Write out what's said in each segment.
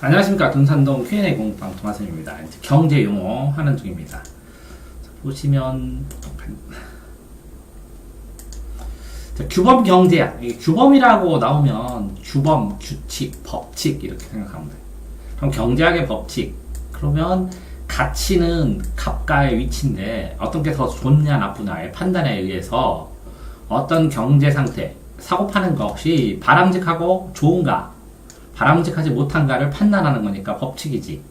안녕하십니까 돈산동 Q&A 공방 도마쌤입니다. 경제 용어 하는 중입니다. 자, 보시면 자, 규범 경제학 이 규범이라고 나오면 규범, 규칙, 법칙 이렇게 생각하면 돼요. 그럼 경제학의 법칙 그러면 가치는 값과의 위치인데 어떤 게 더 좋냐 나쁘냐의 판단에 의해서 어떤 경제 상태 사고 파는 것이 바람직하고 좋은가 바람직하지 못한가를 판단하는 거니까 법칙이지.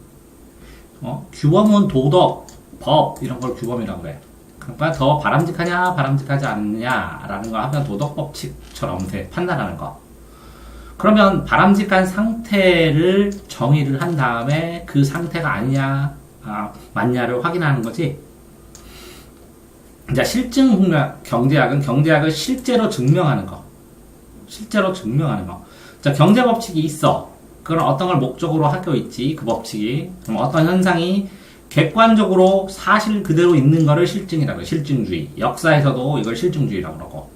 어? 규범은 도덕, 법 이런 걸 규범이라고 그래. 그러니까 더 바람직하냐 바람직하지 않느냐라는 거 하면 도덕 법칙처럼 돼 판단하는 거. 그러면 바람직한 상태를 정의를 한 다음에 그 상태가 아니냐 아, 맞냐를 확인하는 거지. 자 실증 경제학은 경제학을 실제로 증명하는 거. 실제로 증명하는 거. 자, 경제 법칙이 있어. 그건 어떤 걸 목적으로 하고 있지, 그 법칙이. 그럼 어떤 현상이 객관적으로 사실 그대로 있는 거를 실증이라고 해, 실증주의. 역사에서도 이걸 실증주의라고 그러고.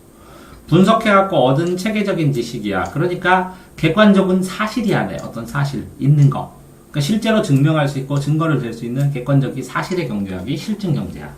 분석해갖고 얻은 체계적인 지식이야. 그러니까 객관적인 사실이야, 돼. 어떤 사실, 있는 거. 그러니까 실제로 증명할 수 있고 증거를 댈 수 있는 객관적인 사실의 경제학이 실증 경제학.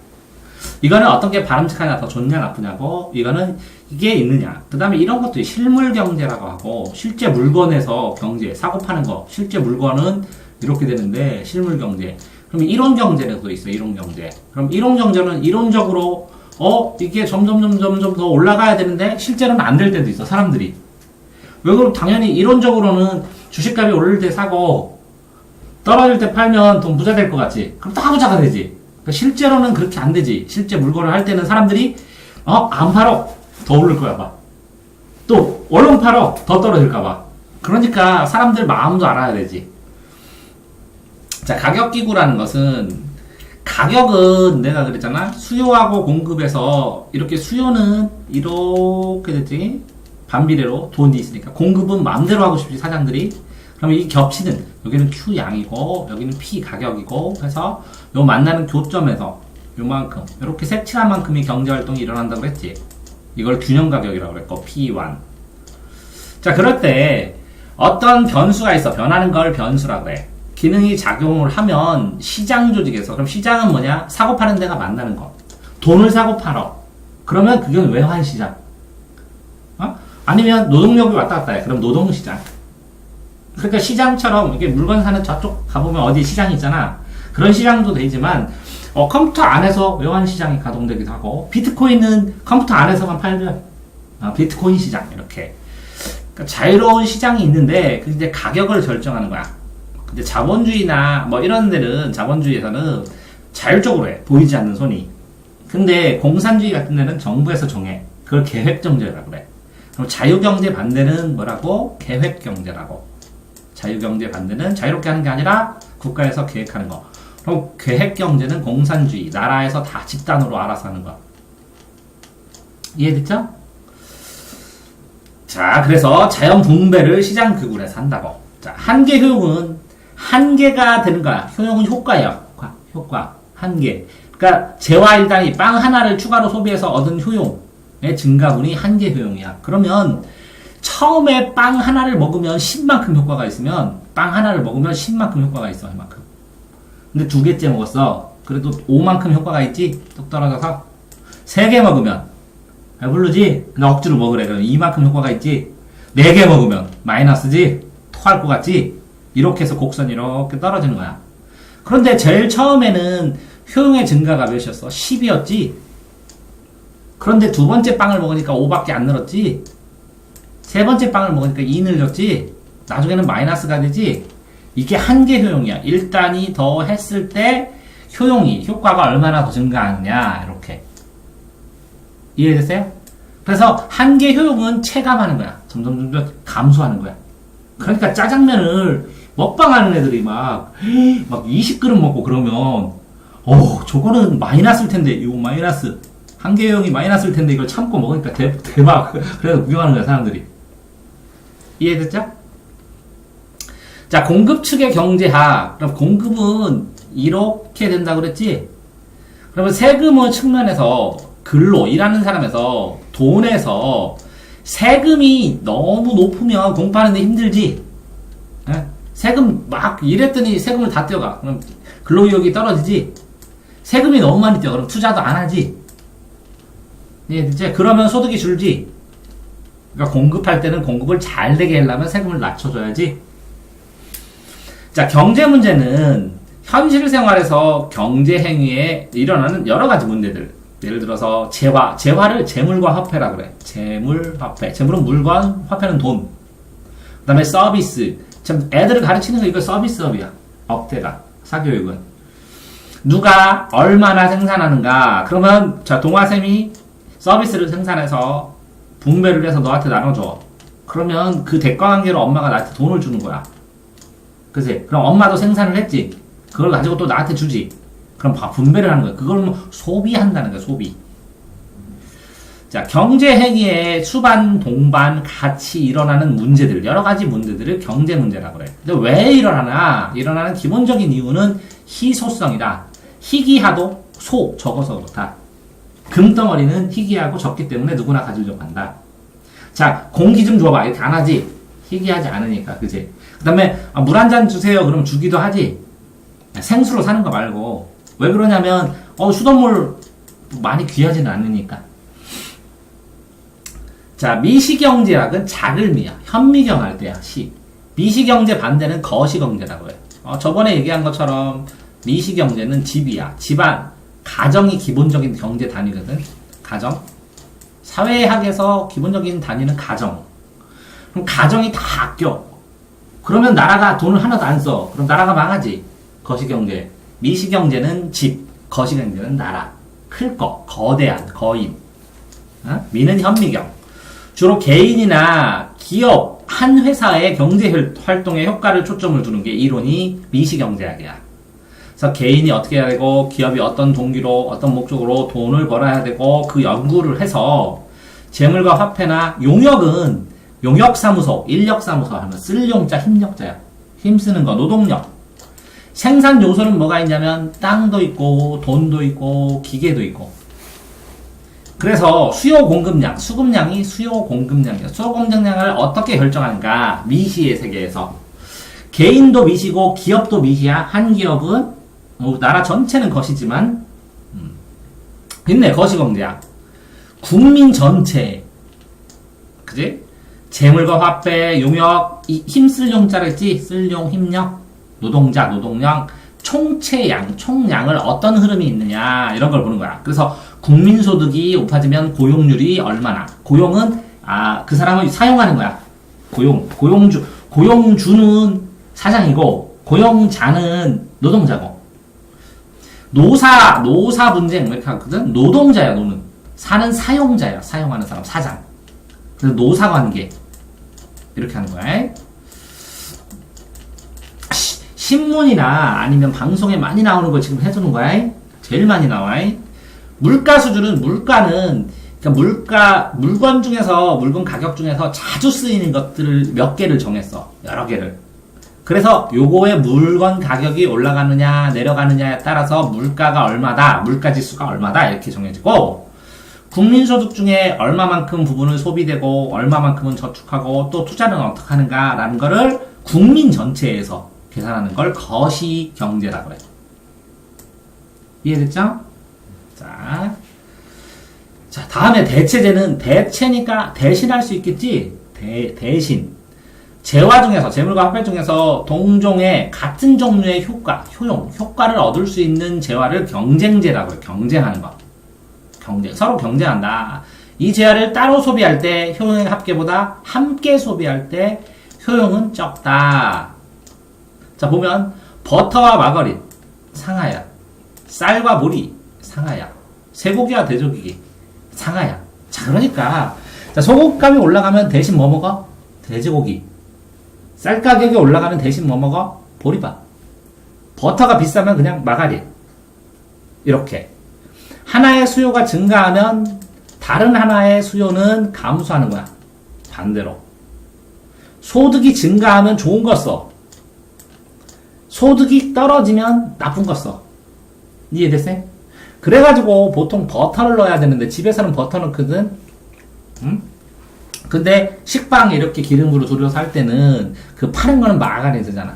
이거는 어떤 게 바람직하냐, 더 좋냐, 나쁘냐고, 이거는 이게 있느냐. 그 다음에 이런 것도 실물 경제라고 하고, 실제 물건에서 경제, 사고 파는 거, 실제 물건은 이렇게 되는데, 실물 경제. 그럼 이론 경제도 있어요, 이론 경제. 그럼 이론 경제는 이론적으로, 어, 이게 점점, 점점, 점점 더 올라가야 되는데, 실제로는 안 될 때도 있어, 사람들이. 왜 그럼 당연히 이론적으로는 주식값이 오를 때 사고, 떨어질 때 팔면 돈 부자 될 것 같지? 그럼 다 부자가 되지. 그러니까 실제로는 그렇게 안 되지. 실제 물건을 할 때는 사람들이 어, 안 팔어. 더 오를 거야 봐. 또 얼른 팔어. 더 떨어질까 봐. 그러니까 사람들 마음도 알아야 되지. 자, 가격 기구라는 것은 가격은 내가 그랬잖아. 수요하고 공급에서 이렇게 수요는 이렇게 됐지. 반비례로 돈이 있으니까 공급은 마음대로 하고 싶지 사장들이. 그러면 이 겹치는 여기는 Q 양이고 여기는 P 가격이고 해서 요 만나는 교점에서 요만큼 이렇게 색칠한 만큼의 경제 활동이 일어난다고 그랬지. 이걸 균형 가격이라고 그랬고 P1. 자 그럴 때 어떤 변수가 있어 변하는 걸 변수라고 해. 기능이 작용을 하면 시장 조직에서 그럼 시장은 뭐냐? 사고 파는 데가 만나는 거. 돈을 사고 팔어. 그러면 그건 외환 시장. 어? 아니면 노동력이 왔다 갔다 해. 그럼 노동 시장. 그러니까 시장처럼 이게 물건 사는 저쪽 가보면 어디 시장이 있잖아. 그런 시장도 되지만 어, 컴퓨터 안에서 외환 시장이 가동되기도 하고 비트코인은 컴퓨터 안에서만 팔면 어, 비트코인 시장 이렇게 그러니까 자유로운 시장이 있는데 그 이제 가격을 결정하는 거야. 근데 자본주의나 뭐 이런 데는 자본주의에서는 자율적으로 해 보이지 않는 손이. 근데 공산주의 같은 데는 정부에서 정해. 그걸 계획정제라고 그래. 그럼 자유경제 반대는 뭐라고? 계획경제라고. 자유경제 반대는 자유롭게 하는 게 아니라 국가에서 계획하는 거. 그럼 계획 경제는 공산주의, 나라에서 다 집단으로 알아서 하는 거. 이해됐죠? 자, 그래서 자연 분배를 시장 규율에서 한다고. 자, 한계 효용은 한계가 되는 거야. 효용은 효과야. 효과. 효과. 한계. 그러니까 재화 일당이 빵 하나를 추가로 소비해서 얻은 효용의 증가분이 한계 효용이야. 그러면 처음에 빵 하나를 먹으면 10만큼 효과가 있으면 빵 하나를 먹으면 10만큼 효과가 있어. 이만큼. 근데 두 개째 먹었어. 그래도 5만큼 효과가 있지? 뚝 떨어져서. 세 개 먹으면 배부르지? 근데 억지로 먹으래. 그럼 2만큼 효과가 있지? 네 개 먹으면 마이너스지? 토할 것 같지? 이렇게 해서 곡선이 이렇게 떨어지는 거야. 그런데 제일 처음에는 효용의 증가가 몇이었어? 10이었지? 그런데 두 번째 빵을 먹으니까 5밖에 안 늘었지? 세 번째 빵을 먹으니까 2 늘렸지? 나중에는 마이너스가 되지? 이게 한계 효용이야. 1단이 더 했을 때 효용이, 효과가 얼마나 더 증가하느냐, 이렇게. 이해됐어요? 그래서 한계 효용은 체감하는 거야. 점점 점점 감소하는 거야. 그러니까 짜장면을 먹방하는 애들이 막, 막 20그릇 먹고 그러면, 어 저거는 마이너스일 텐데, 이거 마이너스. 한계 효용이 마이너스일 텐데, 이걸 참고 먹으니까 대, 대박. 그래서 구경하는 거야, 사람들이. 이해됐죠? 자, 공급 측의 경제학. 그럼 공급은 이렇게 된다 그랬지? 그러면 세금의 측면에서 근로, 일하는 사람에서 돈에서 세금이 너무 높으면 공부하는데 힘들지? 예? 세금 막 이랬더니 세금을 다 떼어가. 그럼 근로의욕이 떨어지지. 세금이 너무 많이 떼어. 그럼 투자도 안 하지. 예, 이제 그러면 소득이 줄지. 그러니까 공급할 때는 공급을 잘 되게 하려면 세금을 낮춰줘야지. 자, 경제 문제는 현실 생활에서 경제 행위에 일어나는 여러 가지 문제들. 예를 들어서 재화, 재화를 재물과 화폐라 그래. 재물, 화폐. 재물은 물건, 화폐는 돈. 그 다음에 서비스. 참, 애들을 가르치는 거 이거 서비스업이야. 업대가. 사교육은. 누가 얼마나 생산하는가. 그러면, 자, 동화쌤이 서비스를 생산해서 분배를 해서 너한테 나눠줘. 그러면 그 대가 관계로 엄마가 나한테 돈을 주는 거야. 그지? 그럼 엄마도 생산을 했지. 그걸 가지고 또 나한테 주지. 그럼 봐, 분배를 하는 거야. 그걸 뭐 소비한다는 거야, 소비. 자, 경제 행위에 수반, 동반, 같이 일어나는 문제들, 여러 가지 문제들을 경제 문제라고 그래. 근데 왜 일어나나? 일어나는 기본적인 이유는 희소성이다. 희귀하도 소, 적어서 그렇다. 금덩어리는 희귀하고 적기 때문에 누구나 가지려고 한다. 자, 공기 좀 줘봐. 이렇게 안 하지? 희귀하지 않으니까, 그지? 그 다음에, 물한 잔 주세요. 그럼 주기도 하지? 생수로 사는 거 말고. 왜 그러냐면, 어, 수돗물 많이 귀하지는 않으니까. 자, 미시경제학은 작을미야. 현미경 할 때야, 시. 미시경제 반대는 거시경제라고 해. 어, 저번에 얘기한 것처럼 미시경제는 집이야. 집안, 가정이 기본적인 경제 단위거든. 가정. 사회학에서 기본적인 단위는 가정. 그럼 가정이 다 아껴. 그러면 나라가 돈을 하나도 안 써. 그럼 나라가 망하지. 거시경제. 미시경제는 집. 거시경제는 나라. 클 거. 거대한. 거인. 어? 미는 현미경. 주로 개인이나 기업, 한 회사의 경제 활- 활동에 효과를 초점을 두는 게 이론이 미시경제학이야. 그래서 개인이 어떻게 해야 되고 기업이 어떤 동기로 어떤 목적으로 돈을 벌어야 되고 그 연구를 해서 재물과 화폐나 용역은 용역사무소, 인력사무소 하면 쓸 용자, 힘력자야. 힘쓰는 거, 노동력. 생산 요소는 뭐가 있냐면 땅도 있고 돈도 있고 기계도 있고. 그래서 수요 공급량, 수급량이 수요 공급량이야. 수요 공급량을 어떻게 결정하는가? 미시의 세계에서. 개인도 미시고 기업도 미시야. 한 기업은 뭐 나라 전체는 것이지만 음. 있네 거시 경제야. 국민 전체 그지? 재물과 화폐, 용역, 이 힘쓸 용자를 했지? 쓸 용, 힘력, 노동자, 노동력, 총체양, 총량을 어떤 흐름이 있느냐 이런 걸 보는 거야. 그래서 국민소득이 높아지면 고용률이 얼마나? 고용은 아 그 사람을 사용하는 거야. 고용, 고용주, 고용주는 사장이고 고용자는 노동자고. 노사, 노사 분쟁 이렇게 하거든. 노동자야 노는. 사는 사용자야 사용하는 사람 사장. 그래서 노사 관계 이렇게 하는 거야. 시- 신문이나 아니면 방송에 많이 나오는 거 지금 해주는 거야. 제일 많이 나와. 물가 수준은 물가는 그러니까 물가 물건 중에서 물건 가격 중에서 자주 쓰이는 것들을 몇 개를 정했어. 여러 개를. 그래서 요거의 물건 가격이 올라가느냐 내려가느냐에 따라서 물가가 얼마다, 물가 지수가 얼마다 이렇게 정해지고 국민소득 중에 얼마만큼 부분은 소비되고 얼마만큼은 저축하고 또 투자는 어떻게 하는가라는 거를 국민 전체에서 계산하는 걸 거시 경제라고 해요. 이해됐죠? 자, 자 다음에 대체제는 대체니까 대신할 수 있겠지? 대, 대신 재화 중에서 재물과 화폐 중에서 동종의 같은 종류의 효과, 효용, 효과를 얻을 수 있는 재화를 경쟁제라고 해요. 경쟁하는 거. 경쟁, 서로 경쟁한다. 이 재화를 따로 소비할 때 효용의 합계보다 함께 소비할 때 효용은 적다. 자, 보면 버터와 마가린 상하야. 쌀과 물이 상하야. 쇠고기와 돼지고기 상하야. 자, 그러니까 자, 소고기값이 올라가면 대신 뭐 먹어? 돼지고기. 쌀 가격이 올라가면 대신 뭐 먹어? 보리밥. 버터가 비싸면 그냥 마가린. 이렇게. 하나의 수요가 증가하면 다른 하나의 수요는 감소하는 거야. 반대로. 소득이 증가하면 좋은 거 써. 소득이 떨어지면 나쁜 거 써. 이해됐어요? 그래가지고 보통 버터를 넣어야 되는데 집에서는 버터 넣거든? 응? 근데 식빵 이렇게 기름으로 졸여서 할 때는 그 파는 거는 마가린 쓰잖아.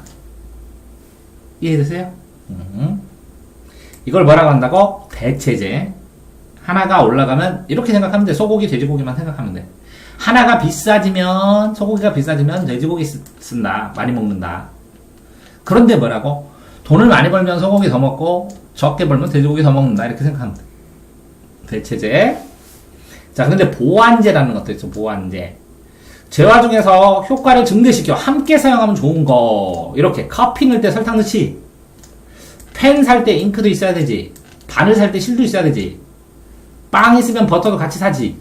이해되세요? 음. 이걸 뭐라고 한다고? 대체제. 하나가 올라가면 이렇게 생각하면 돼. 소고기, 돼지고기만 생각하면 돼. 하나가 비싸지면 소고기가 비싸지면 돼지고기 쓰- 쓴다. 많이 먹는다. 그런데 뭐라고? 돈을 많이 벌면 소고기 더 먹고 적게 벌면 돼지고기 더 먹는다. 이렇게 생각하면 돼. 대체제. 자, 근데 보완제라는 것도 있어. 보완제. 재화 중에서 효과를 증대시켜 함께 사용하면 좋은 거. 이렇게 커피 넣을 때 설탕 넣지. 펜 살 때 잉크도 있어야 되지. 바늘 살 때 실도 있어야 되지. 빵 있으면 버터도 같이 사지.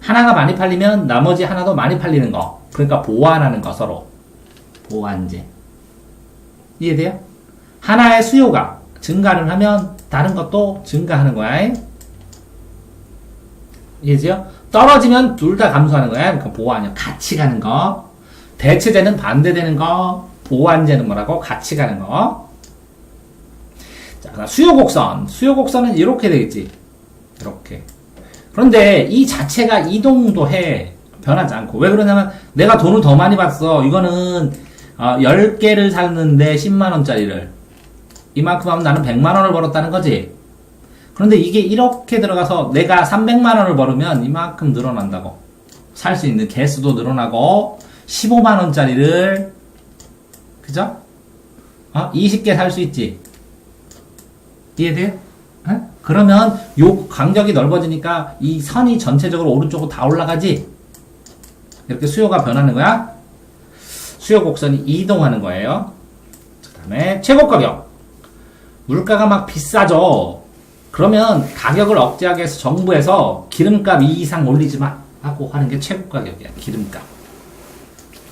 하나가 많이 팔리면 나머지 하나도 많이 팔리는 거. 그러니까 보완하는 거 서로. 보완제. 이해돼요? 하나의 수요가 증가를 하면 다른 것도 증가하는 거야. 이해돼요? 떨어지면 둘 다 감소하는 거야. 그러니까 보완이야. 같이 가는 거. 대체제는 반대되는 거. 보완제는 뭐라고? 같이 가는 거. 수요 곡선. 수요 곡선은 이렇게 되겠지. 이렇게. 그런데 이 자체가 이동도 해. 변하지 않고. 왜 그러냐면 내가 돈을 더 많이 받어. 이거는 어, 10개를 샀는데 10만원짜리를. 이만큼 하면 나는 100만원을 벌었다는 거지. 그런데 이게 이렇게 들어가서 내가 300만원을 벌으면 이만큼 늘어난다고. 살 수 있는 개수도 늘어나고, 15만원짜리를, 그죠? 어? 20개 살 수 있지. 이해돼요? 어? 그러면 요 간격이 넓어지니까 이 선이 전체적으로 오른쪽으로 다 올라가지? 이렇게 수요가 변하는 거야? 수요 곡선이 이동하는 거예요. 그 다음에 최고 가격. 물가가 막 비싸죠. 그러면 가격을 억제하기 위해서 정부에서 기름값 이 이상 올리지 마 하고 하는 게 최고 가격이야. 기름값.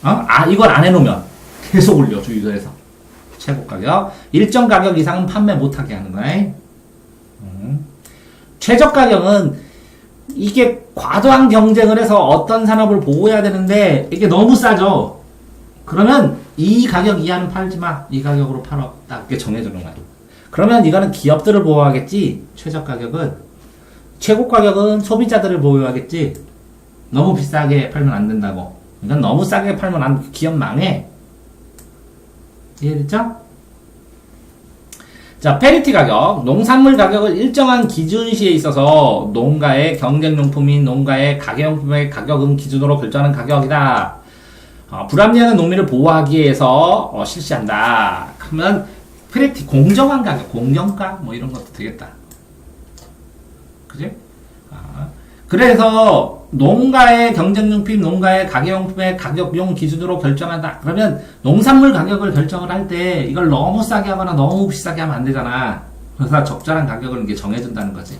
어? 아 이걸 안 해놓으면 계속 올려 주유소에서 최고 가격. 일정 가격 이상은 판매 못하게 하는 거야. 음. 최저 가격은 이게 과도한 경쟁을 해서 어떤 산업을 보호해야 되는데 이게 너무 싸죠. 그러면 이 가격 이하는 팔지 마. 이 가격으로 팔어. 딱 이렇게 정해주는 거야. 그러면 이거는 기업들을 보호하겠지. 최저 가격은 최고 가격은 소비자들을 보호하겠지. 너무 비싸게 팔면 안 된다고. 이건 너무 싸게 팔면 안 기업 망해. 이해됐죠? 자, 페리티 가격. 농산물 가격을 일정한 기준시에 있어서 농가의 경쟁용품인 농가의 가격용품의 가격은 기준으로 결정하는 가격이다. 어, 불합리한 농민을 보호하기 위해서 어, 실시한다. 그러면 페리티 공정한 가격, 공정가 뭐 이런 것도 되겠다. 그지? 아, 그래서 농가의 경쟁용품, 농가의 가격용품의 가격용 기준으로 결정한다. 그러면 농산물 가격을 결정을 할 때 이걸 너무 싸게 하거나 너무 비싸게 하면 안 되잖아. 그래서 적절한 가격을 이게 정해준다는 거지.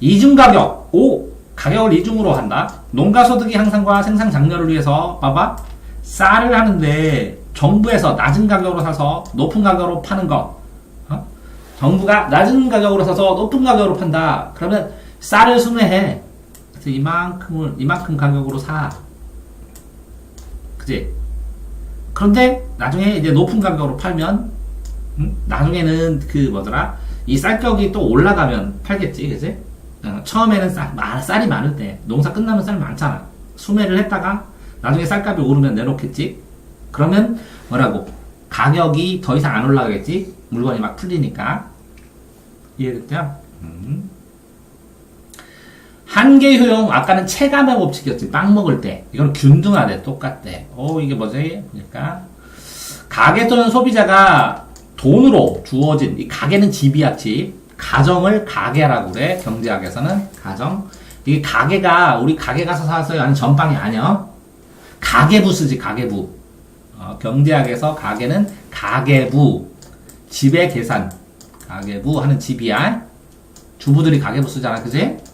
이중 가격. 오! 가격을 이중으로 한다. 농가 소득이 향상과 생산 장려를 위해서 봐봐. 쌀을 하는데 정부에서 낮은 가격으로 사서 높은 가격으로 파는 것. 어? 정부가 낮은 가격으로 사서 높은 가격으로 판다. 그러면 쌀을 수매해. 그래서 이만큼을 이만큼 가격으로 사. 그지? 그런데 나중에 이제 높은 가격으로 팔면 음? 나중에는 그 뭐더라? 이 쌀가격이 또 올라가면 팔겠지, 그지? 어, 처음에는 쌀, 마- 쌀이 많을 때 농사 끝나면 쌀 많잖아. 수매를 했다가 나중에 쌀값이 오르면 내놓겠지. 그러면 뭐라고? 가격이 더 이상 안 올라가겠지? 물건이 막 풀리니까. 이해됐죠? 음. 한계 효용, 아까는 체감의 법칙이었지. 빵 먹을 때. 이건 균등하대. 똑같대. 오, 이게 뭐지? 그러니까. 가게 또는 소비자가 돈으로 주어진, 이 가게는 집이야, 집. 가정을 가게라고 그래. 경제학에서는. 가정. 이게 가게가, 우리 가게 가서 사서요. 아니, 전빵이 아니야. 가계부 쓰지, 가계부. 어, 경제학에서 가게는 가계부. 집의 계산. 가계부 하는 집이야. 주부들이 가계부 쓰잖아, 그지?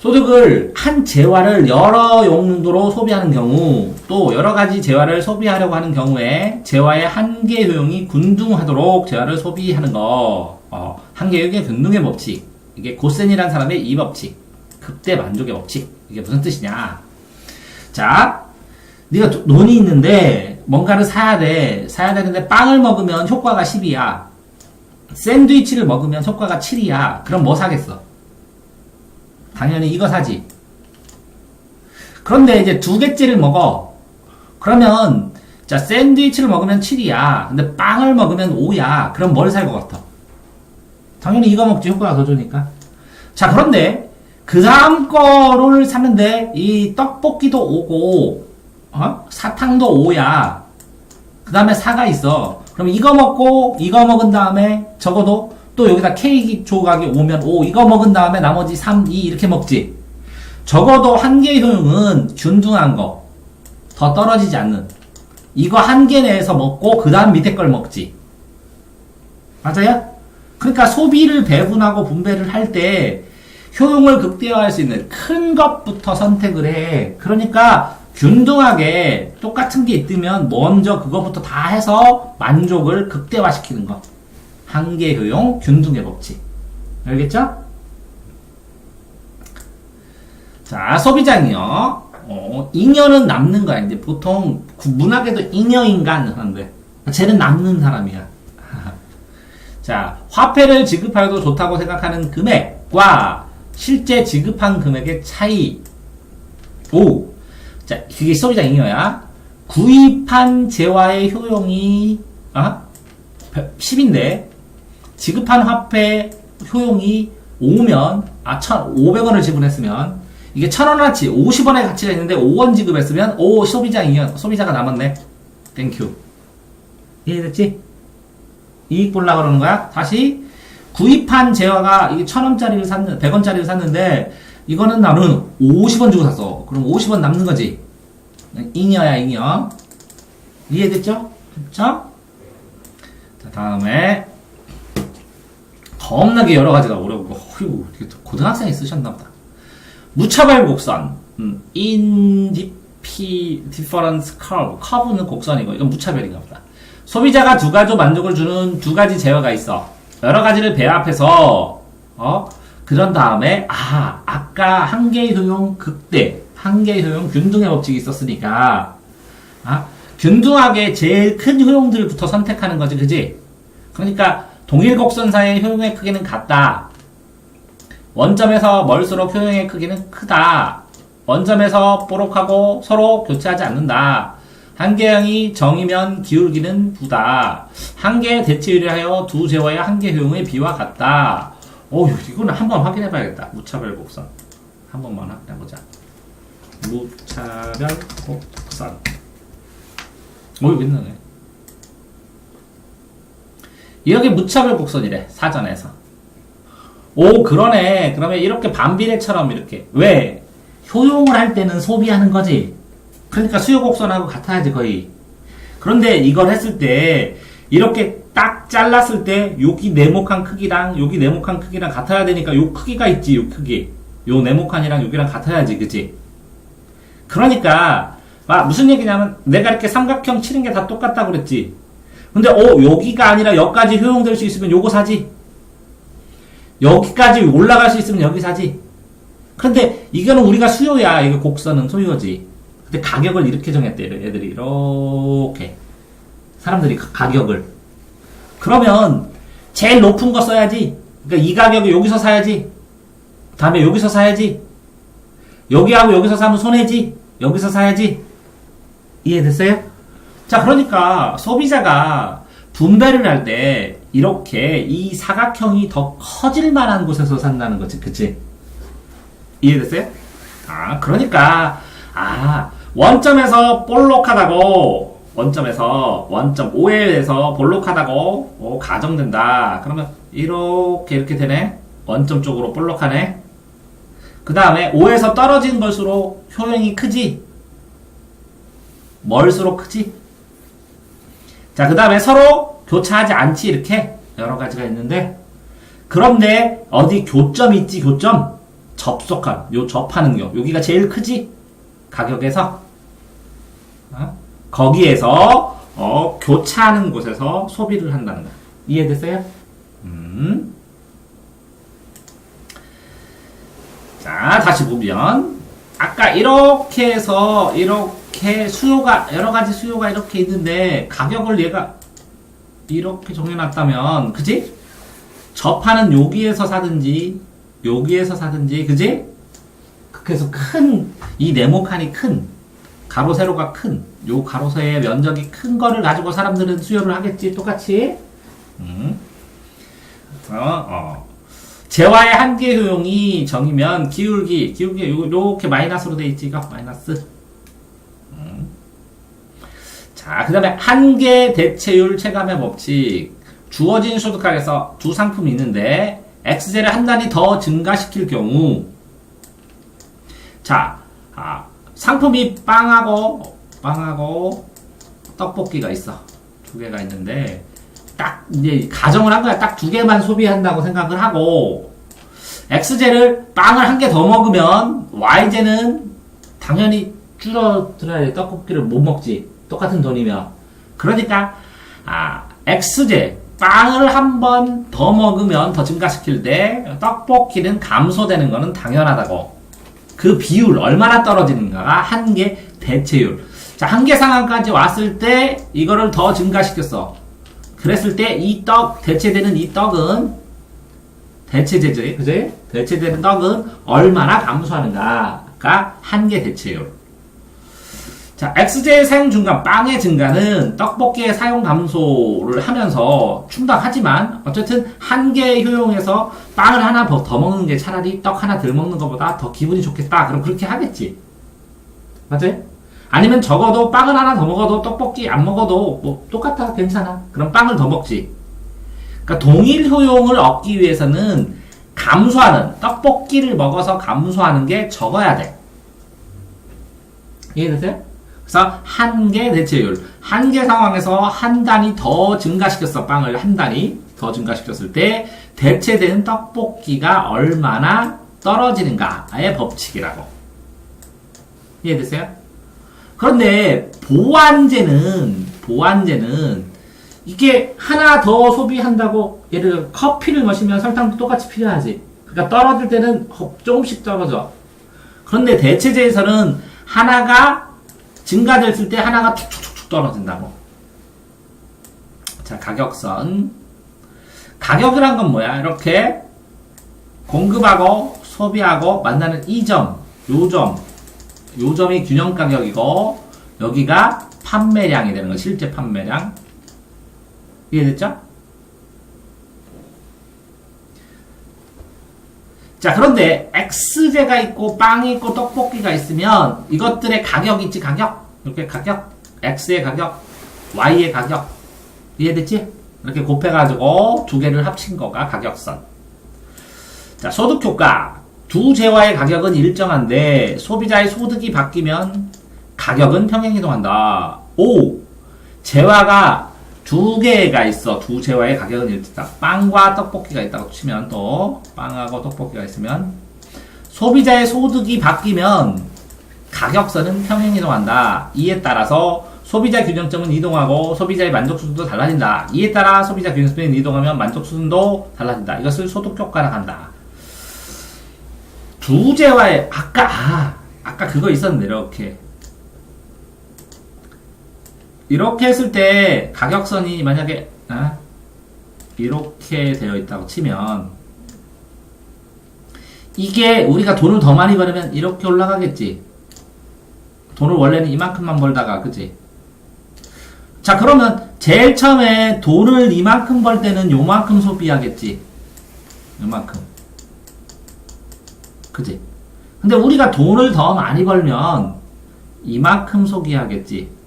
소득을 한 재화를 여러 용도로 소비하는 경우 또 여러 가지 재화를 소비하려고 하는 경우에 재화의 한계 효용이 균등하도록 재화를 소비하는 거 어, 한계 효용의 균등의 법칙. 이게 고센이라는 사람의 이 법칙. 극대 만족의 법칙. 이게 무슨 뜻이냐? 자 네가 도- 돈이 있는데 뭔가를 사야 돼. 사야 되는데 빵을 먹으면 효과가 10이야. 샌드위치를 먹으면 효과가 7이야. 그럼 뭐 사겠어 당연히 이거 사지. 그런데 이제 두 개째를 먹어. 그러면 자, 샌드위치를 먹으면 7이야. 근데 빵을 먹으면 5야. 그럼 뭘 살 것 같아? 당연히 이거 먹지. 효과가 더 좋으니까. 자, 그런데 그 다음 거를 샀는데 이 떡볶이도 5고 어? 사탕도 5야. 그 다음에 4가 있어. 그럼 이거 먹고 이거 먹은 다음에 적어도 또 여기다 케이크 조각이 오면 5 이거 먹은 다음에 나머지 3, 2 이렇게 먹지. 적어도 한 개의 효용은 균등한 거. 더 떨어지지 않는. 이거 한 개 내에서 먹고 그 다음 밑에 걸 먹지. 맞아요? 그러니까 소비를 배분하고 분배를 할 때 효용을 극대화할 수 있는 큰 것부터 선택을 해. 그러니까 균등하게 똑같은 게 있으면 먼저 그거부터 다 해서 만족을 극대화시키는 거. 한계 효용, 균등의 법칙. 알겠죠? 자, 소비장이요. 어, 잉여는 남는 거야. 이제 보통 구- 문학에도 잉여인간 하는데, 쟤는 남는 사람이야. 자, 화폐를 지급하여도 좋다고 생각하는 금액과 실제 지급한 금액의 차이. 오! 자, 그게 소비자 잉여야. 구입한 재화의 효용이, 아? 10인데, 지급한 화폐 효용이 5면, 아, 1,500원을 지불했으면, 이게 1,000원어치 50원의 가치가 있는데 5원 지급했으면, 오, 소비자 잉여, 소비자가 남았네. 땡큐. 이해됐지? 이익 볼라 그러는 거야? 다시 구입한 재화가 이게 천 원짜리를 샀는 100원짜리를 샀는데 이거는 나는 50원 주고 샀어. 그럼 50원 남는 거지. 잉여야 잉여. 이해됐죠? 됐죠? 자 다음에 겁나게 여러 가지가 거. 어휴, 고등학생이 쓰셨나 보다. 무차별 곡선. 음, 디퍼런스 커브. 커브는 곡선이고 이건 무차별인가 보다. 소비자가 두 가지 만족을 주는 두 가지 제어가 있어. 여러 가지를 배합해서 어 그런 다음에 아 아까 한계의 효용 극대, 한계의 효용 균등의 법칙이 있었으니까 아 균등하게 제일 큰 효용들부터 선택하는 거지, 그지? 그러니까 동일 곡선사의 효용의 크기는 같다. 원점에서 멀수록 효용의 크기는 크다. 원점에서 뽀록하고 서로 교체하지 않는다. 한계형이 정이면 기울기는 부다. 한계의 대치율을 하여 두 제와의 한계 효용의 비와 같다. 오, 이거는 한번 확인해 봐야겠다. 무차별 곡선. 한 번만 확인해 보자. 무차별 곡선. 오, 있네. 여기 무차별 곡선이래. 사전에서. 오, 그러네. 그러면 이렇게 반비례처럼 이렇게. 왜? 효용을 할 때는 소비하는 거지. 그러니까 수요 곡선하고 같아야지 거의. 그런데 이걸 했을 때 이렇게 딱 잘랐을 때 여기 네모칸 크기랑 여기 네모칸 크기랑 같아야 되니까 요 크기가 있지 요 크기. 요 네모칸이랑 여기랑 같아야지 그지? 그러니까 아, 무슨 얘기냐면 내가 이렇게 삼각형 치는 게 다 똑같다고 그랬지. 근데 어 여기가 아니라 여기까지 효용될 수 있으면 요거 사지. 여기까지 올라갈 수 있으면 여기 사지. 근데 이거는 우리가 수요야. 이거 곡선은 소요지. 근데 가격을 이렇게 정했대. 애들이 이렇게. 사람들이 가- 가격을. 그러면 제일 높은 거 써야지. 그러니까 이 가격에 여기서 사야지. 다음에 여기서 사야지. 여기하고 여기서 사면 손해지. 여기서 사야지. 이해됐어요? 자, 그러니까 소비자가 분배를 할 때 이렇게 이 사각형이 더 커질 만한 곳에서 산다는 거지. 그치? 이해됐어요? 아, 그러니까, 아, 원점에서 볼록하다고, 원점에서, 원점 5에서 볼록하다고, 어, 가정된다. 그러면, 이렇게, 이렇게 되네? 원점 쪽으로 볼록하네? 그 다음에 5에서 떨어진 걸수록 효용이 크지? 멀수록 크지? 자, 그 다음에 서로 교차하지 않지, 이렇게. 여러 가지가 있는데, 그런데, 어디 교점 있지, 교점? 접속함, 요 접하는 요, 여기가 제일 크지? 가격에서. 어? 거기에서, 어, 교차하는 곳에서 소비를 한다는 거야. 이해됐어요? 음. 자, 다시 보면, 아까 이렇게 해서, 이렇게 수요가, 여러 가지 수요가 이렇게 있는데, 가격을 얘가 이렇게 정해놨다면, 그지? 접하는 여기에서 사든지, 여기에서 사든지, 그지? 그래서 큰, 이 네모칸이 큰, 가로 세로가 큰, 요 가로 세의 면적이 큰 거를 가지고 사람들은 수요를 하겠지, 똑같이. 음. 어, 어. 재화의 한계 효용이 정이면 기울기, 기울기 요, 요렇게 마이너스로 돼 있지, 이거 마이너스. 음. 자, 그 다음에 한계 대체율 체감의 법칙. 주어진 소득항에서 두 상품이 있는데, X제를 한 단위 더 증가시킬 경우, 자, 아, 상품이 빵하고, 빵하고, 떡볶이가 있어. 두 개가 있는데, 딱, 이제, 가정을 한 거야. 딱 두 개만 소비한다고 생각을 하고, X제를 빵을 한 개 더 먹으면, Y제는 당연히 줄어들어야 돼. 떡볶이를 못 먹지. 똑같은 돈이면. 그러니까, 아, X제, 빵을 한 번 더 먹으면 더 증가시킬 때, 떡볶이는 감소되는 거는 당연하다고. 그 비율 얼마나 떨어지는가가 한계 대체율. 자, 한계 상황까지 왔을 때 이거를 더 증가시켰어. 그랬을 때 이 떡, 대체되는 이 떡은 대체제지, 그지? 대체되는 떡은 얼마나 감소하는가가 한계 대체율. 자, XJ 사용 중간 빵의 증가는 떡볶이의 사용 감소를 하면서 충당하지만 어쨌든 한계 효용에서 빵을 하나 더, 더 먹는 게 차라리 떡 하나 덜 먹는 것보다 더 기분이 좋겠다. 그럼 그렇게 하겠지. 맞지? 아니면 적어도 빵을 하나 더 먹어도 떡볶이 안 먹어도 뭐 똑같아. 괜찮아. 그럼 빵을 더 먹지. 그러니까 동일 효용을 얻기 위해서는 감소하는 떡볶이를 먹어서 감소하는 게 적어야 돼. 이해되세요? 그래서 한계 대체율. 한계 상황에서 한 단위 더 증가시켰어. 빵을 한 단위 더 증가시켰을 때 대체되는 떡볶이가 얼마나 떨어지는가의 법칙이라고. 이해되세요? 그런데 보완제는 보완제는 이게 하나 더 소비한다고 예를 들어 커피를 마시면 설탕도 똑같이 필요하지. 그러니까 떨어질 때는 조금씩 떨어져. 그런데 대체제에서는 하나가 증가됐을 때 하나가 툭툭툭툭 떨어진다고. 자, 가격선. 가격이란 건 뭐야? 이렇게 공급하고 소비하고 만나는 이 점, 요 점, 요 점이 균형 가격이고 여기가 판매량이 되는 거 실제 판매량. 이해됐죠? 자, 그런데 X제가 있고 빵이 있고 떡볶이가 있으면 이것들의 가격이 있지, 가격. 이렇게 가격. X의 가격, Y의 가격. 이해됐지? 이렇게 곱해가지고 두 개를 합친 거가 가격선. 자, 소득 효과. 두 재화의 가격은 일정한데 소비자의 소득이 바뀌면 가격은 평행이동한다. 오! 재화가 두 개가 있어. 두 재화의 가격은 일정하다. 빵과 떡볶이가 있다고 치면 또 빵하고 떡볶이가 있으면 소비자의 소득이 바뀌면 가격선은 평행 이동한다. 이에 따라서 소비자 균형점은 이동하고 소비자의 만족 수준도 달라진다. 이에 따라 소비자 균형점이 이동하면 만족 수준도 달라진다. 이것을 소득 효과라 한다. 두 재화의 아까 아 아까 그거 있었는데 이렇게 이렇게 했을 때 가격선이 만약에 아, 이렇게 되어 있다고 치면 이게 우리가 돈을 더 많이 벌으면 이렇게 올라가겠지. 돈을 원래는 이만큼만 벌다가 그지? 자 그러면 제일 처음에 돈을 이만큼 벌 때는 요만큼 소비하겠지. 요만큼. 그지? 근데 우리가 돈을 더 많이 벌면 이만큼 소비하겠지.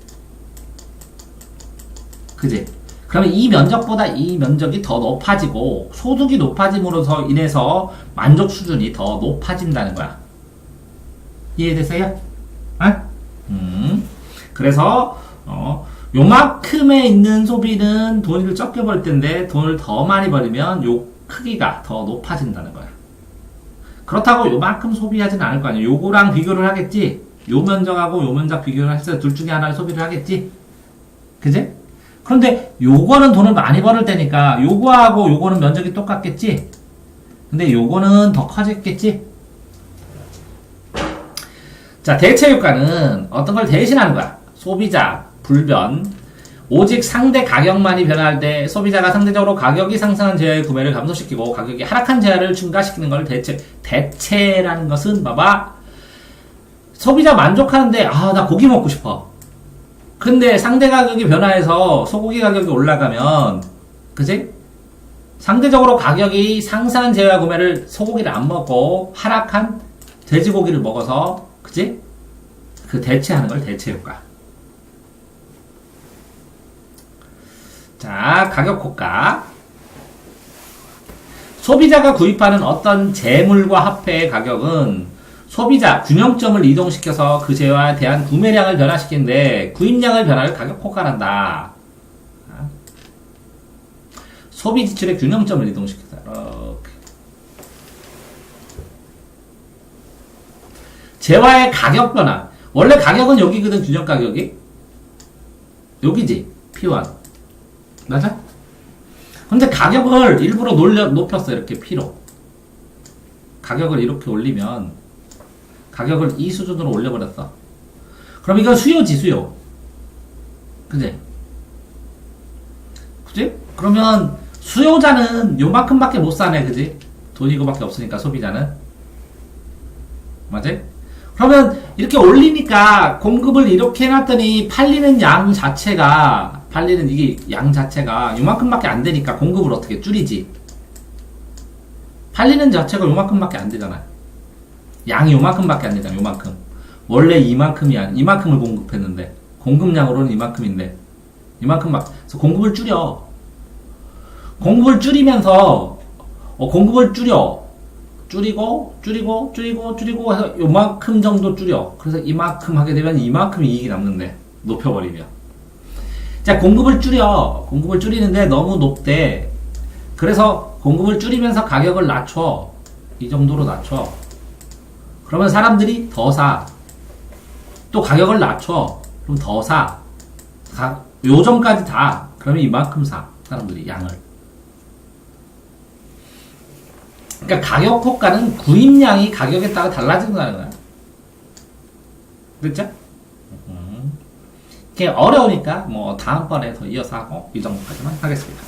그지? 그러면 이 면적보다 이 면적이 더 높아지고 소득이 높아짐으로써 인해서 만족 수준이 더 높아진다는 거야. 이해되세요? 아? 음. 그래서 어, 요만큼에 있는 소비는 돈을 적게 벌 텐데 돈을 더 많이 벌면 요 크기가 더 높아진다는 거야. 그렇다고 요만큼 소비하진 않을 거 아니야. 요거랑 비교를 하겠지. 요 면적하고 요 면적 비교를 해서 둘 중에 하나를 소비를 하겠지. 그지? 그런데 요거는 돈을 많이 벌을 때니까 요거하고 요거는 면적이 똑같겠지? 근데 요거는 더 커졌겠지? 자, 대체 효과는 어떤 걸 대신하는 거야. 소비자, 불변. 오직 상대 가격만이 변할 때 소비자가 상대적으로 가격이 상승한 제야의 구매를 감소시키고 가격이 하락한 제야를 증가시키는 걸 대체, 대체라는 것은 봐봐. 소비자 만족하는데 아 나 고기 먹고 싶어. 근데 상대 가격이 변화해서 소고기 가격이 올라가면 그지? 상대적으로 가격이 상승한 제외 구매를 소고기를 안 먹고 하락한 돼지고기를 먹어서 그지? 그 대체하는 걸 대체 효과. 자, 가격 호가. 소비자가 구입하는 어떤 재물과 화폐의 가격은 소비자 균형점을 이동시켜서 그 재화에 대한 구매량을 변화시키는데 구입량을 변화를 가격. 아. 소비 지출의 균형점을 이동시키다. 이렇게. 재화의 가격 변화. 원래 가격은 여기거든 균형 가격이. 여기지. P1. 맞아? 근데 가격을 일부러 놀려, 높였어, 이렇게 P로. 가격을 이렇게 올리면, 가격을 이 수준으로 올려버렸어. 그럼 이건 수요 지, 수요. 그지? 그지? 그러면 수요자는 요만큼밖에 못 사네, 그지? 돈 이거밖에 없으니까, 소비자는. 맞지? 그러면 이렇게 올리니까 공급을 이렇게 해놨더니 팔리는 양 자체가 팔리는 이게 양 자체가 요만큼밖에 안 되니까 공급을 어떻게 줄이지? 팔리는 자체가 요만큼밖에 안 되잖아. 양이 요만큼밖에 안 되잖아. 요만큼. 원래 이만큼이 아니 이만큼을 공급했는데 공급량으로는 이만큼인데 이만큼만 그래서 공급을 줄여. 공급을 줄이면서 어, 공급을 줄여. 줄이고 줄이고 줄이고 줄이고 해서 요만큼 정도 줄여. 그래서 이만큼 하게 되면 이만큼 이익이 남는데 높여버리면. 자 공급을 줄여. 공급을 줄이는데 너무 높대. 그래서 공급을 줄이면서 가격을 낮춰. 이 정도로 낮춰. 그러면 사람들이 더 사. 또 가격을 낮춰. 그럼 더 사. 가, 요점까지 다. 그러면 이만큼 사. 사람들이 양을. 그러니까 가격 효과는 구입량이 가격에 따라 달라진다는 거야. 됐죠? 음. 이게 어려우니까 뭐 다음번에 더 이어서 하고 이 정도까지만 하겠습니다.